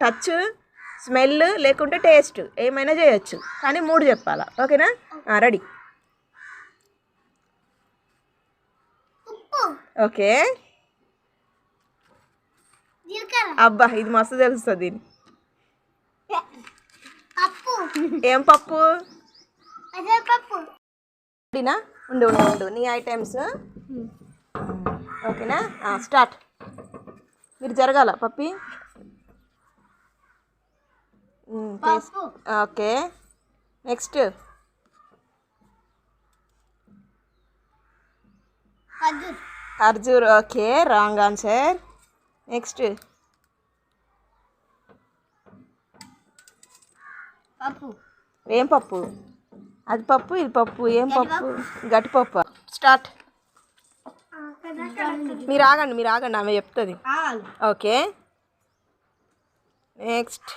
Touch smell లేకుంటే taste ఏమైనా చేయొచ్చు. కానీ మూడు చెప్పాలా? ఓకేనా? రెడీ. ఓకే. అబ్బా ఇది మస్తు తెలుస్తుంది ఏం పప్పు? రెడీనా? ఉండు ఉండు ఉండు. నీ ఐటమ్స్. ఓకేనా? స్టార్ట్. మీరు జరగాల పప్పు? ఓకే. నెక్స్ట్. ఖర్జూర్ ఓకే. Wrong answer. నెక్స్ట్. పప్పు. ఏం పప్పు? అది పప్పు ఇది పప్పు. ఏం పప్పు? గట్టి పప్పు. స్టార్ట్. మీరు ఆగండి మీరు ఆగండి. ఆమె చెప్తుంది. ఓకే. నెక్స్ట్.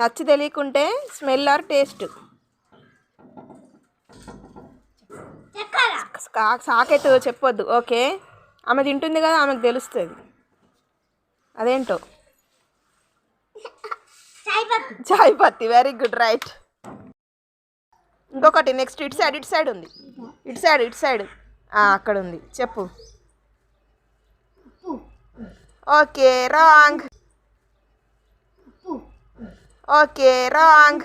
టచ్ తెలియకుంటే స్మెల్ ఆర్ టేస్ట్. సాకెట్ చెప్పొద్దు ఓకే? ఆమె తింటుంది కదా ఆమెకు తెలుస్తుంది. అదేంటో? చాయ్ పత్తి వెరీ గుడ్ రైట్ ఇంకొకటి నెక్స్ట్ ఇటు సైడ్ ఇటు సైడ్ ఉంది. ఇటు సైడ్ ఇటు సైడ్ అక్కడ ఉంది. చెప్పు. ఓకే రాంగ్ ఉప్పు ఓకే రాంగ్